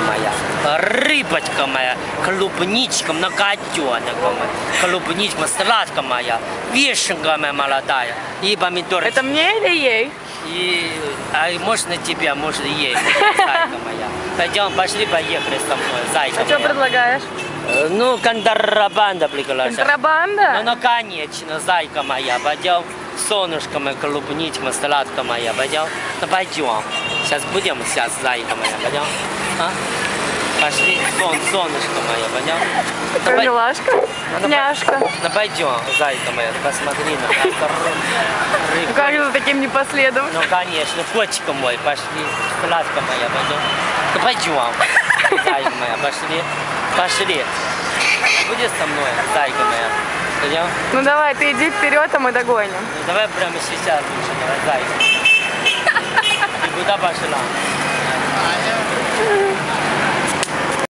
моя, рыбочка моя, клубничка, многотенка моя, клубничка, сладка моя, вишенка моя молодая, и помидор. Это мне или ей? И, а может на тебя, может и ей, зайка моя. Пойдем, пошли, поехали со мной, зайка А что предлагаешь? Э, Ну, контрабанда приглашает. Ну, Контрабанда? ну, конечно, зайка моя, пойдем. Солнышко моя, клубничка, сладка моя, пойдем. Ну, пойдем. Сейчас будем, сейчас, зайка моя, пойдем. А? Пошли, сон, солнышко мое, пойдем. Милашка. По- Няшка. Ну, пойдем, зайка моя, посмотри на нас. Как же за таким не последом? Ну, конечно, котика мой, пошли. Сладка моя, пойдем. Ну, пойдем. Зайка моя, пошли. Пошли. Будешь со мной, зайка моя? Пойдем? Ну давай, ты иди вперед, а мы догоним. Ну, давай прямо сейчас лучше, давай, зайка. சித்தா பாஷலாம்